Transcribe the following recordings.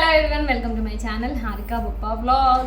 Hello everyone welcome to my channel Harika బొప్ప blog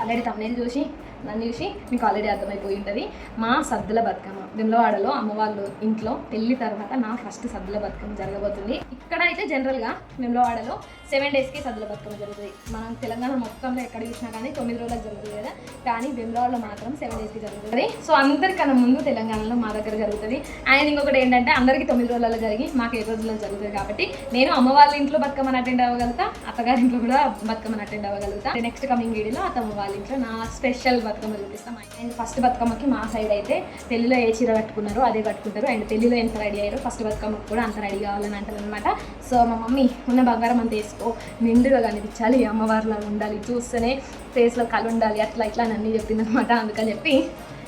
already తమిళ చూసి నన్ను చూసి మీకు ఆల్రెడీ అర్థమైపోయి ఉంటుంది. మా సద్దుల బతుకమ్మ విమ్లవాడలో అమ్మవాళ్ళు ఇంట్లో పెళ్ళి తర్వాత నా ఫస్ట్ సద్దుల బతుకమ్మ జరగబోతుంది. ఇక్కడ అయితే జనరల్గా విమ్లవాడలో సెవెన్ డేస్కి సద్దుల బతుకమ్మ జరుగుతుంది. మనం తెలంగాణ మొత్తంలో ఎక్కడ చూసినా కానీ తొమ్మిది రోజులకు జరుగుతుంది కదా. కానీ విమ్లవాడలో మాత్రం సెవెన్ డేస్కి జరుగుతుంది. సో అందరికన్నా ముందు తెలంగాణలో మా దగ్గర జరుగుతుంది. అండ్ ఇంకొకటి ఏంటంటే అందరికీ తొమ్మిది రోజులలో జరిగి మాకు ఏ రోజుల్లో జరుగుతుంది కాబట్టి నేను అమ్మ వాళ్ళ ఇంట్లో బతుకమ్మని అటెండ్ అవ్వగలుగుతా అత్తగారి ఇంట్లో కూడా బతుకమ్మని అటెండ్ అవ్వగలుగుతా. నెక్స్ట్ కమింగ్ వీడియోలో అత్తమ్మ వాళ్ళ ఇంట్లో నా స్పెషల్ బతుకమ్మ చూపిస్తాం. అండ్ ఫస్ట్ బతుకమ్మకి మా సైడ్ అయితే పెళ్ళిలో ఏ చీర కట్టుకున్నారో అదే కట్టుకుంటారు. అండ్ పెళ్ళిలో ఎంత రెడీ అయ్యారో ఫస్ట్ బతుకమ్మకి కూడా అంత రెడీ కావాలని అంటారు అనమాట సో మా మమ్మీ ఉన్న బంగారం అంత వేసుకో. నిండుగా కనిపించాలి. అమ్మవారిలాగా ఉండాలి. చూస్తేనే ఫేస్లో కళ్ళు ఉండాలి. అట్లా ఇట్లా అని అన్నీ చెప్పింది అనమాట అందుకని చెప్పి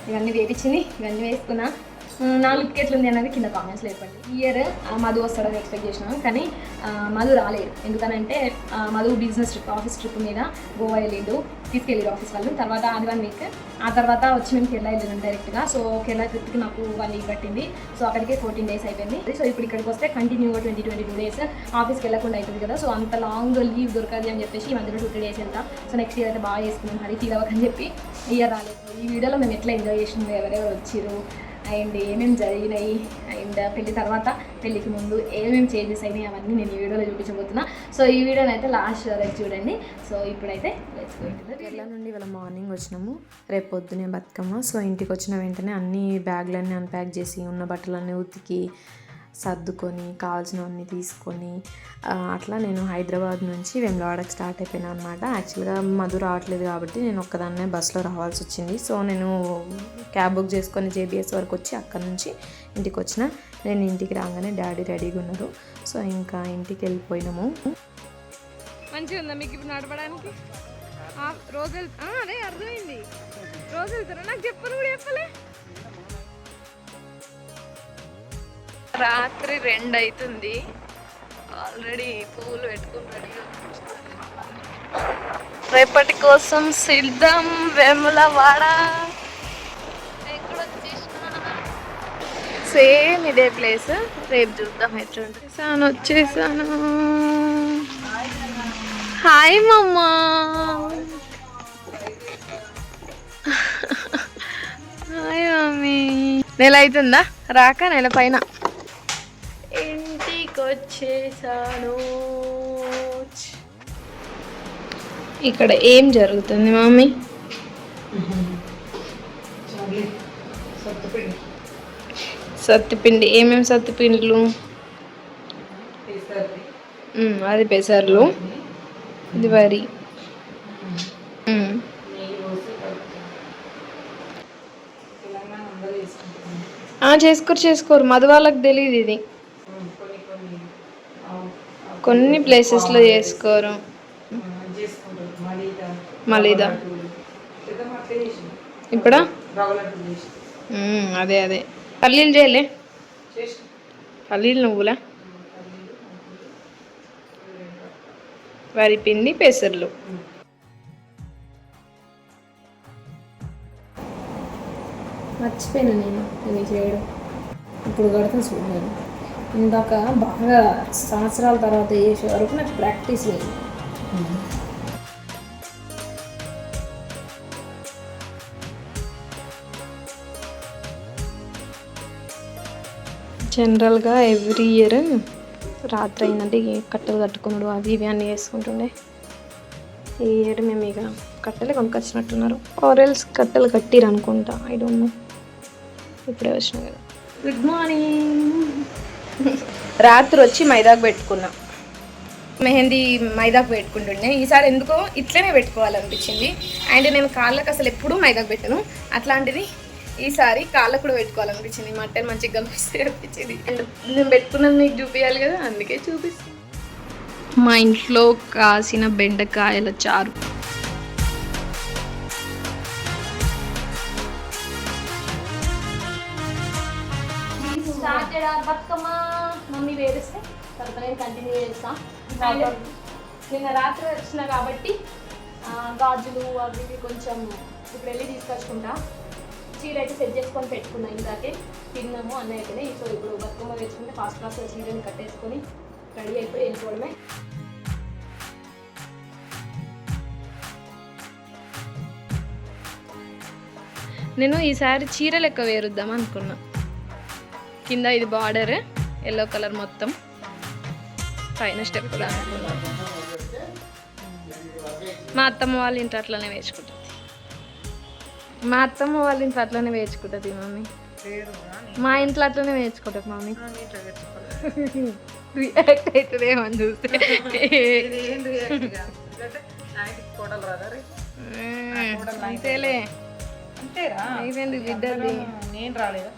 ఇవన్నీ వేపించింది. ఇవన్నీ వేసుకున్నా. నా లుక్ ఎట్లుంది అనేది కింద కామెంట్స్లో చెప్పండి. ఇయర్ మధు వస్తాడని ఎక్స్పెక్ట్ చేసినాను కానీ మధు రాలేదు. ఎందుకనంటే Madhu business trip office trip మీద గోవా వెళ్ళిండు. తీసుకెళ్ళారు ఆఫీస్ వాళ్ళు. తర్వాత అది వన్ వీక్ ఆ తర్వాత వచ్చి మేము కేరళ వెళ్ళినాం డైరెక్ట్గా సో కేరళ ట్రిప్కి నాకు వన్ వీక్ పట్టింది. సో అక్కడికే ఫోర్టీన్ డేస్ అయిపోయింది. సో ఇప్పుడు ఇక్కడికి వస్తే కంటిన్యూగా ట్వంటీ ట్వంటీ టూ డేస్ ఆఫీస్కి వెళ్ళకుండా అవుతుంది కదా. సో అంత లాంగ్ లీవ్ దొరకదు అని చెప్పేసి ఈ మధ్యలో టూ త్రీ డేస్ వెళ్తా. సో నెక్స్ట్ ఇయర్ అయితే బాగా చేసుకున్నాం హరి ఫీల్ అవ్వకని చెప్పి ఇయర్ రాలేదు. ఈ వీడియోలో మేము ఎట్లా ఎంజాయ్ చేసింది ఎవరెవరు వచ్చారు అండ్ ఏమేమి జరిగినాయి అండ్ పెళ్ళి తర్వాత పెళ్ళికి ముందు ఏమేమి చేంజెస్ అయినాయి అవన్నీ నేను ఈ వీడియోలో చూపించబోతున్నా. సో ఈ వీడియోని అయితే లాస్ట్ వరకు చూడండి. సో ఇప్పుడైతే లెట్స్ కేరళ నుండి ఇవాళ మార్నింగ్ వచ్చినాము? రేపు పొద్దునే బతుకమ్మ. సో ఇంటికి వచ్చిన వెంటనే అన్ని బ్యాగ్లన్నీ అన్ప్యాక్ చేసి ఉన్న బట్టలన్నీ ఉతికి సర్దుకొని కావాల్సినవన్నీ తీసుకొని అట్లా నేను హైదరాబాద్ నుంచి వెమ్లవాడకి స్టార్ట్ అయిపోయినా అనమాట యాక్చువల్గా మధు రావట్లేదు కాబట్టి నేను ఒక్కదాన్నే బస్సులో రావాల్సి వచ్చింది. సో నేను క్యాబ్ బుక్ చేసుకొని జేబీఎస్ వరకు వచ్చి అక్కడ నుంచి ఇంటికి వచ్చిన. నేను ఇంటికి రాగానే డాడీ రెడీగా ఉన్నారు. సో ఇంకా ఇంటికి వెళ్ళిపోయినాము. మంచిగా ఉందా మీకు ఇప్పుడు నడపడానికి? రోజు అదే అర్థమైంది. రోజు వెళ్తారా? నాకు చెప్పను కూడా చెప్పలే. రాత్రి రెండు అవుతుంది ఆల్రెడీ పువ్వులు పెట్టుకుని రెడీగా రేపటి కోసం సిద్ధం వేములవాడ. సేమ్ ఇదే ప్లేస్ రేపు చూద్దాం ఎట్లుంటుంది. వచ్చేసాను వచ్చేసాను హాయ్ మమ్మా. Hi mummy. నెల అవుతుందా రాక నెల పైన. ఇంటికి వచ్చేసాను ఇక్కడ ఏం జరుగుతుంది మమ్మీ? సత్తిపిండి ఏమేమి సత్తిపిండిలు అది పెసర్లు. ఇది వరి. చేసుకోరు చేసుకోరు. మధు వాళ్ళకి తెలియదు ఇది. కొన్ని ప్లేసెస్లో చేసుకోరు. మలీదా. ఇప్పుడా? అదే అదే. పల్లీలు చేయలే. పల్లీలు నువ్వులా? వరి పిండి పెసర్లు. మర్చిపోయాను నేను చేయడం. ఇప్పుడు కడతా చూడలేదు ఇందాక బాగా సంవత్సరాల తర్వాత చేసే వరకు నాకు ప్రాక్టీస్ లేదు. జనరల్గా ఎవ్రీ ఇయర్ రాత్రి అయిందంటే కట్టెలు కట్టుకున్నాడు అవి ఇవి అన్నీ వేసుకుంటుండే. ఈ ఇయర్ మేము ఇక కట్టెలు కొనుక్కొచ్చినట్టున్నారు ఆరెల్స్ కట్టెలు కట్టిరు అనుకుంటా ఐ డోంట్ నో ఇప్పుడే వచ్చిన కదా. గుడ్ మార్నింగ్ రాత్రి వచ్చి మైదాకు పెట్టుకున్నా. మెహందీ మైదాకు పెట్టుకుంటుండే. ఈసారి ఎందుకో ఇట్లనే పెట్టుకోవాలనిపించింది. అండ్ నేను కాళ్ళకు అసలు ఎప్పుడూ మైదాకు పెట్టను. అట్లాంటిది ఈసారి కాళ్ళకు కూడా పెట్టుకోవాలనిపించింది. మటన్ మంచిగా గమనిస్తే అనిపించింది. అండ్ నేను పెట్టుకున్నది మీకు చూపించాలి కదా అందుకే చూపిస్తాను మా ఇంట్లో కాసిన బెండకాయల చారు. ఇక్కడ బతుకమ్మ మమ్మీ వేరేస్తే తర్వాత నేను కంటిన్యూ చేస్తాను నిన్న రాత్రి వచ్చిన కాబట్టి గాజులు అవి కొంచెం ఇప్పుడు వెళ్ళి తీసుకొచ్చుకుంటా. చీర అయితే సెట్ చేసుకొని పెట్టుకున్నా ఇందాకే. తిన్నాము అన్నయ్యనే అయితేనే. సో ఇప్పుడు బతుకమ్మ వేసుకుంటే ఫాస్ట్ క్లాస్ చీరని కట్టేసుకొని రెడీ అయిపోయి వెళ్ళిపోవడమే. నేను ఈసారి చీర లెక్క వేరుద్దాం అనుకున్నాను కింద ఇది బార్డర్ ఎల్లో కలర్ మొత్తం. పైన స్టెప్ మా అత్తమ్మ వాళ్ళ ఇంట్లో అట్లనే వేసుకుంటుంది. మా అత్తమ్మ వాళ్ళ ఇంట్లో అట్లనే వేసుకుంటుంది మమ్మీ. మా ఇంట్లో అట్లనే వేసుకుంటుంది మమ్మీ. రియాక్ట్ అవుతుందేమో అని చూస్తే. అంతేలే. అంతేరా? అయిపోయింది బిడ్డది. నేను రాలేదా?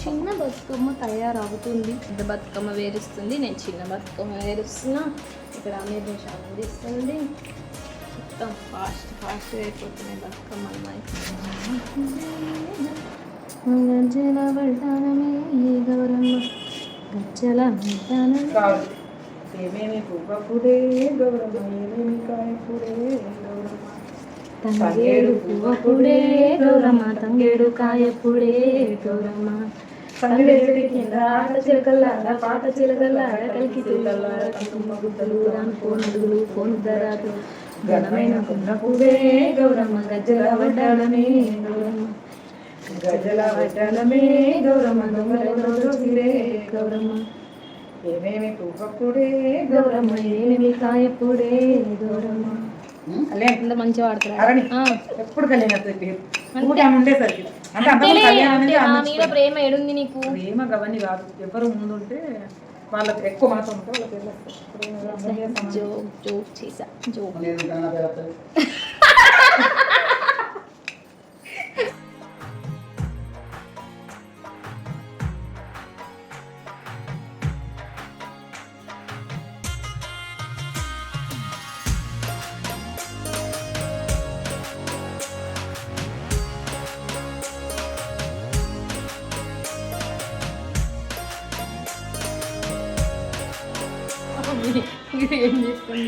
చిన్న బతుకమ్మ తయారవుతుంది. పెద్ద బతుకమ్మ వేరుస్తుంది. నేను చిన్న బతుకమ్మ వేరుస్తున్నా. ఇక్కడ అనే దేశాలు అందిస్తుంది మొత్తం ఫాస్ట్ ఫాస్ట్ అయిపోతున్నాయి బతుకమ్మ అమ్మాయి గజ్జల వడ్డానమే ఈ గౌరమ్మ? గజ్జల వడ్డానమే కావాలి ఏమేమి పువ్వప్పుడే గౌరమ్మ ఏమేమి తంగేడు పువ్వప్పుడే గౌరమ్మ తంగేడు కాయప్పుడే గౌరమ్మ తంగేడు కింద ఆట చిలకల్లాడ పాట చిలకల్లాడ కలికి చిలకల్లాడ కుంకుమ గుద్దలు రాను పోనుడుగులు పోనుదరాలు ఘనమైన కుంద పువ్వే గౌరమ్మ గజ్జల వడ్డాడమే గౌరమ్మ. గజల వడ్డలమే గౌరమ్మ దొంగల దొంగలే గౌరమ్మ. ఏమేమి పువ్వప్పుడే గౌరమ్మ ఏమి కాయప్పుడే గౌరమ్మ. ఎంత మంచిగా ఆ. ఎప్పుడు కళ్యాణ్ మీద ప్రేమ ఏడుంది నీకు? ప్రేమ గవని కాదు. ఎవరు ముందుంటే వాళ్ళకి ఎక్కువ మాత్రం ఉంటే వాళ్ళ పేర్లు. Joke joke. చేసా జోక్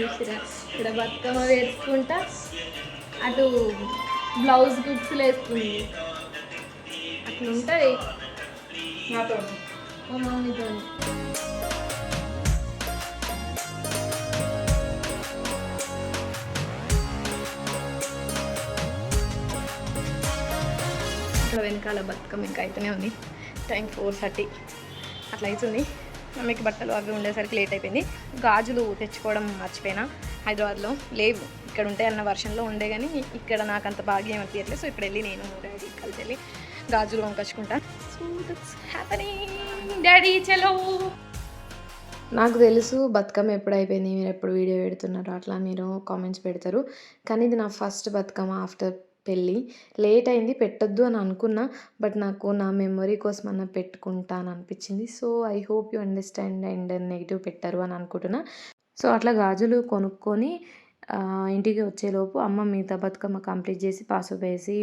చూసిరా ఇక్కడ బతుకమ్మ వేసుకుంటా అటు బ్లౌజ్ గుడ్స్లు వేసుకుంది. అట్లా ఉంటుంది నాతో మా మమ్మీతో వెనకాల బతుకమ్మ ఇంకా అయితేనే ఉంది. Time four thirty. అట్లా అవుతుంది. మమ్మీకి బట్టలు అవి ఉండేసరికి లేట్ అయిపోయింది. గాజులు తెచ్చుకోవడం మర్చిపోయినా హైదరాబాద్లో లేవు. ఇక్కడ ఉంటాయి అన్న వర్షంలో ఉండే కానీ ఇక్కడ నాకు అంత బాగా ఏమనిపించట్లేదు సో ఇప్పుడు వెళ్ళి నేను డాడీ కలిసి వెళ్ళి గాజులు వంకొచ్చుకుంటా సో దట్స్ హ్యాపనింగ్ డాడీ చలో. నాకు తెలుసు బతుకమ్మ ఎప్పుడు అయిపోయింది మీరు ఎప్పుడు వీడియో పెడుతున్నారు అట్లా మీరు కామెంట్స్ పెడతారు. కానీ ఇది నా ఫస్ట్ బతుకమ్మ ఆఫ్టర్ పెళ్ళి. లేట్ అయింది పెట్టొద్దు అని అనుకున్నా బట్ నాకు నా మెమొరీ కోసం అన్న పెట్టుకుంటాను అనిపించింది. So I hope you understand and negative పెట్టారు అని అనుకుంటున్నా. సో అట్లా గాజులు కొనుక్కొని ఇంటికి వచ్చేలోపు అమ్మ మిగతా బతుకమ్మ కంప్లీట్ చేసి పసుపు వేసి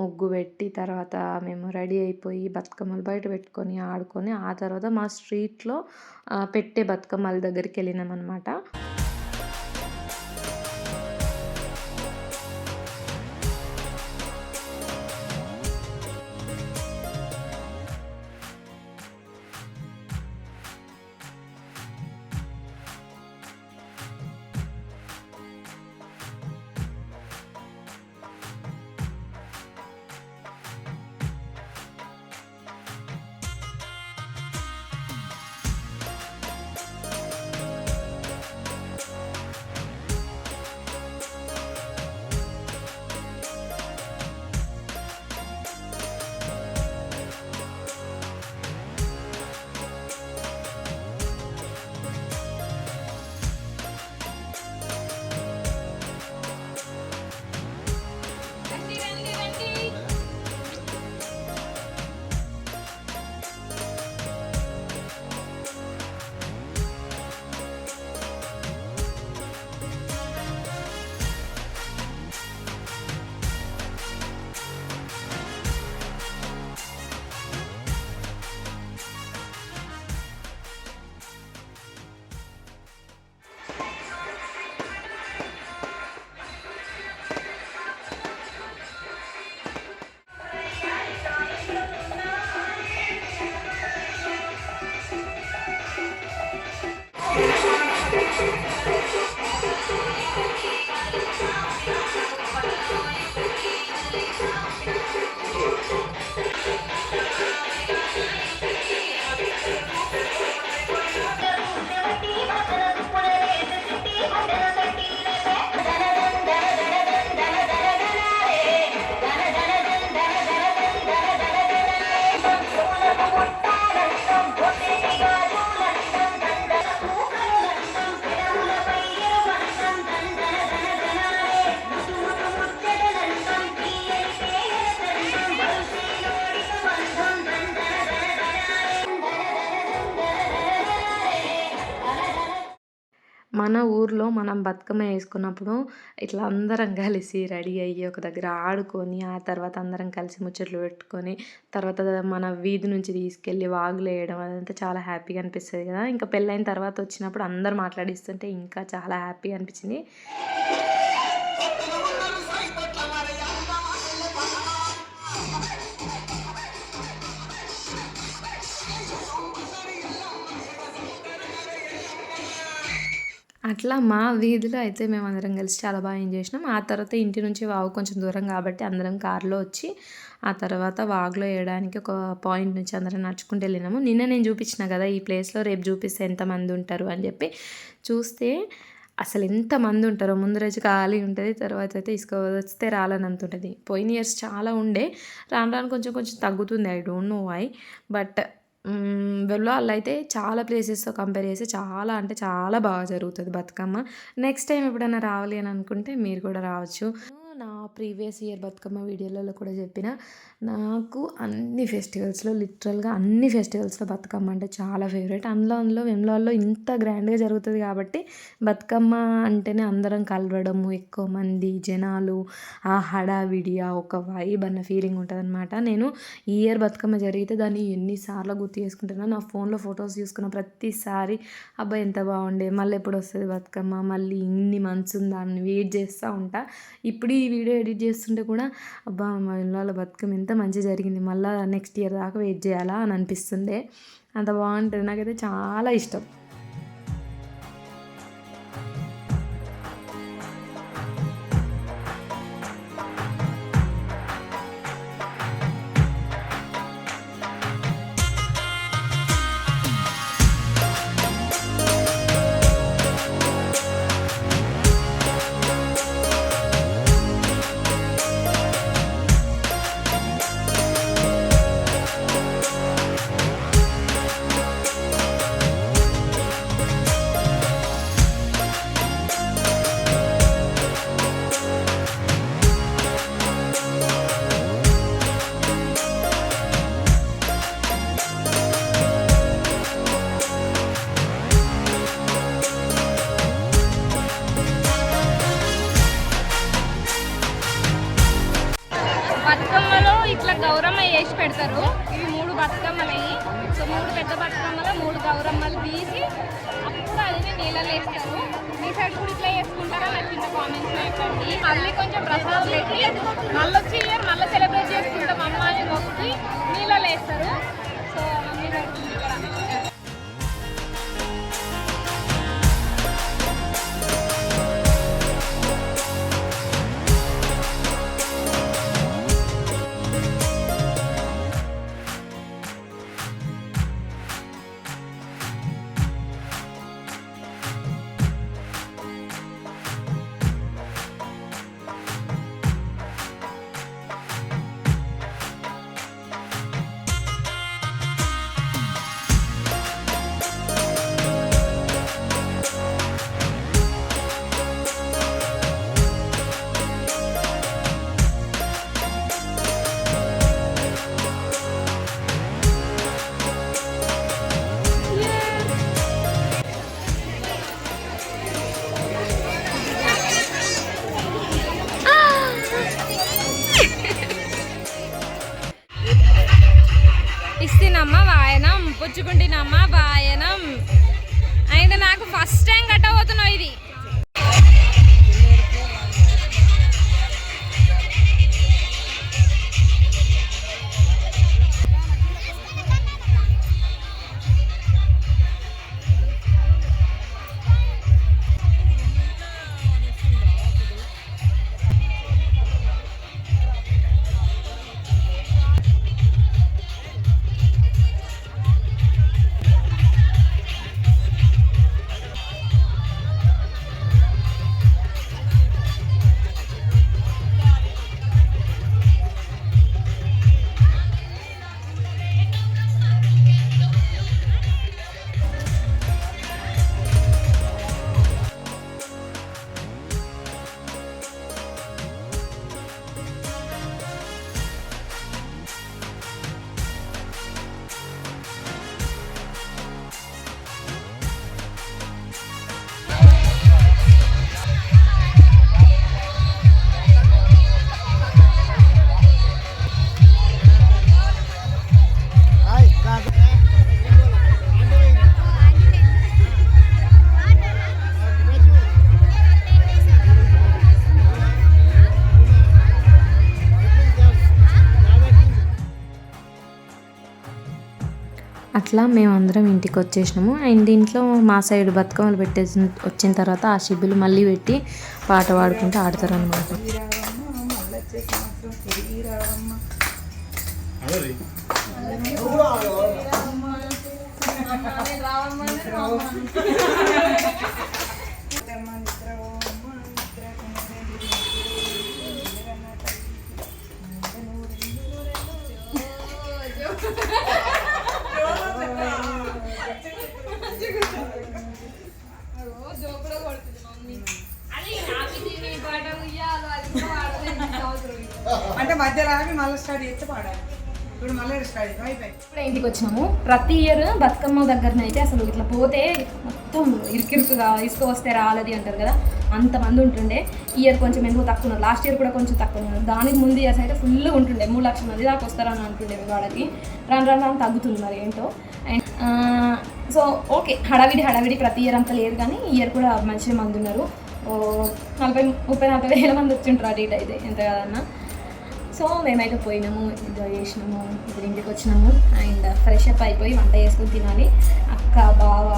ముగ్గు పెట్టి తర్వాత మేము రెడీ అయిపోయి బతుకమ్మలు బయట పెట్టుకొని ఆడుకొని ఆ తర్వాత మా స్ట్రీట్లో పెట్టే బతుకమ్మల దగ్గరికి వెళ్ళినాం మనం బతుకమ్మ వేసుకున్నప్పుడు ఇట్లా అందరం కలిసి రెడీ అయ్యి ఒక దగ్గర ఆడుకొని ఆ తర్వాత అందరం కలిసి ముచ్చట్లు పెట్టుకొని తర్వాత మన వీధి నుంచి తీసుకెళ్ళి వాగులు వేయడం అదంతా చాలా హ్యాపీగా అనిపిస్తుంది కదా. ఇంకా పెళ్ళైన తర్వాత వచ్చినప్పుడు అందరు మాట్లాడిస్తుంటే ఇంకా చాలా హ్యాపీగా అనిపించింది. అట్లా మా వీధిలో అయితే మేము అందరం కలిసి చాలా బాగా ఎంజాయ్ చేసినాం. ఆ తర్వాత ఇంటి నుంచి వాగు కొంచెం దూరం కాబట్టి అందరం కారులో వచ్చి ఆ తర్వాత వాగులో వేయడానికి ఒక పాయింట్ నుంచి అందరం నడుచుకుంటూ వెళ్ళినాము. నిన్న నేను చూపించిన కదా ఈ ప్లేస్లో రేపు చూపిస్తే ఎంతమంది ఉంటారు అని చెప్పి. చూస్తే అసలు ఎంతమంది ఉంటారో ముందు రోజు ఖాళీ ఉంటుంది తర్వాత అయితే ఇసుక వస్తే రాలనంత ఉంటుంది. పోయిన ఇయర్స్ చాలా ఉండే. రాను రాను కొంచెం కొంచెం తగ్గుతుంది I don't know why. But వాళ్ళు అయితే చాలా ప్లేసెస్తో కంపేర్ చేస్తే చాలా అంటే చాలా బాగా జరుగుతుంది బతుకమ్మ. నెక్స్ట్ టైం ఎప్పుడైనా రావాలి అని అనుకుంటే మీరు కూడా రావచ్చు. నా ప్రీవియస్ ఇయర్ బతుకమ్మ వీడియోలలో కూడా చెప్పిన నాకు అన్ని ఫెస్టివల్స్లో లిటరల్గా అన్ని ఫెస్టివల్స్లో బతుకమ్మ అంటే చాలా ఫేవరెట్. అందులో అందులో వెమ్లాల్లో ఇంత గ్రాండ్గా జరుగుతుంది కాబట్టి బతుకమ్మ అంటేనే అందరం కలవడము ఎక్కువ మంది జనాలు ఆ హడావిడి ఆ ఒక వైబ్ అన్న ఫీలింగ్ ఉంటుంది అనమాట నేను ఈ ఇయర్ బతుకమ్మ జరిగితే దాన్ని ఎన్నిసార్లు గుర్తు చేసుకుంటున్నా. నా ఫోన్లో ఫొటోస్ చూసుకున్న ప్రతిసారి అబ్బాయి ఎంత బాగుండే మళ్ళీ ఎప్పుడు వస్తుంది బతుకమ్మ మళ్ళీ ఇన్ని మంత్స్ దాన్ని వెయిట్ చేస్తూ ఉంటా. ఇప్పుడు ఈ వీడియో ఎడిట్ చేస్తుంటే కూడా అబ్బా మా ఇళ్ళలో బతుకం ఎంత మంచి జరిగింది. మళ్ళీ నెక్స్ట్ ఇయర్ దాకా వెయిట్ చేయాలా? అని అనిపిస్తుండే. అంత బాగుంటుంది. నాకైతే చాలా ఇష్టం. అట్లా మేమందరం ఇంటికి వచ్చేసినాము అండ్ దీంట్లో మా సైడ్ బతుకమ్మలు పెట్టేసి వచ్చిన తర్వాత ఆ షిబ్బులు మళ్ళీ పెట్టి పాట పాడుకుంటూ ఆడతారు అనమాట రావమ్మ. అంటే మధ్యలో ఆగి మళ్ళీ స్టార్ట్ చేస్తే పాడాలి. ఇప్పుడు మళ్ళీ స్టార్ట్ చేద్దాం అయిపోయి ఇప్పుడే ఇంటికి వచ్చినాము. ప్రతి ఇయర్ బతుకమ్మ దగ్గరనైతే అసలు ఇట్లా పోతే మొత్తం ఇరుకిరుకుగా వస్తే రాలది అంటారు కదా అంతమంది ఉంటుండే. ఈ ఇయర్ కొంచెం ఎందుకు తక్కువ ఉన్నారు. లాస్ట్ ఇయర్ కూడా కొంచెం తక్కువ ఉన్నారు. దానికి ముందు ఇయర్స్ అయితే ఫుల్ ఉంటుండే. మూడు లక్షల మంది దాకా వస్తారని అంటుండే వాళ్ళకి. రాను రాను రాను తగ్గుతుంది మరి ఏంటో. అండ్ సో ఓకే హడావిడి హడావిడి ప్రతి ఇయర్ అంత లేదు కానీ ఇయర్ కూడా మంచిగా మంది ఉన్నారు. ఓ నలభై ముప్పై నలభై వేల మంది వచ్చింటారు ఆ డేట్ అయితే ఎంత కదన్నా. సో మేమైతే పోయినాము ఎంజాయ్ చేసినాము ఇప్పుడు ఇంటికి వచ్చినాము. అండ్ ఫ్రెష్ అప్ అయిపోయి వంట చేసుకొని తినాలి. అక్క బావ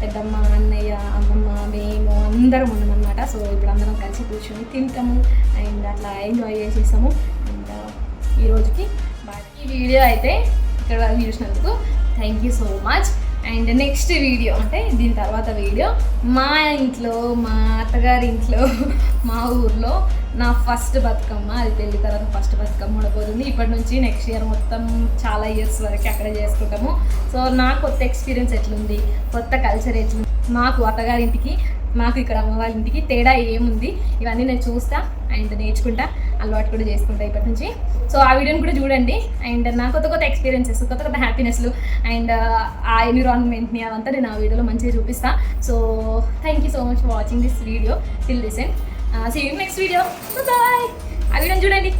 పెద్దమ్మ అన్నయ్య అమ్మమ్మ మేము అందరం ఉన్నామన్నమాట. సో ఇప్పుడు అందరం కలిసి కూర్చొని తింటాము. అండ్ అట్లా ఎంజాయ్ చేసేసాము. అండ్ ఈరోజుకి రోజుకి ఈ వీడియో అయితే ఇక్కడ వరకు చూసినందుకు thank you so much and next video అంటే దీని తర్వాత వీడియో మా ఇంట్లో మా అత్తగారి ఇంట్లో మా ఊర్లో నా ఫస్ట్ బతుకమ్మ అది పెళ్ళి తర్వాత ఫస్ట్ బతుకమ్మ ఉండబోతుంది ఇప్పటి నుంచి నెక్స్ట్ ఇయర్ మొత్తం చాలా ఇయర్స్ వరకు అక్కడే చేసుకుంటాము. సో నా కొత్త ఎక్స్పీరియన్స్ ఎట్లుంది? కొత్త కల్చర్ ఎట్లుంది? మాకు అత్తగారింటికి మాకు ఇక్కడ అమ్మ వాళ్ళ ఇంటికి తేడా ఏముంది? ఇవన్నీ నేను చూస్తా అండ్ నేర్చుకుంటా. అలవాటు కూడా చేసుకుంటా ఇప్పటి నుంచి. సో ఆ వీడియోని కూడా చూడండి. అండ్ నా కొత్త కొత్త ఎక్స్పీరియన్సెస్ కొత్త కొత్త హ్యాపీనెస్లు అండ్ ఆ ఎన్విరాన్మెంట్ని అవంతా నేను ఆ వీడియోలో మంచిగా చూపిస్తా. So thank you so much for watching this video till this and see you next video bye ఆ వీడియోని చూడండి.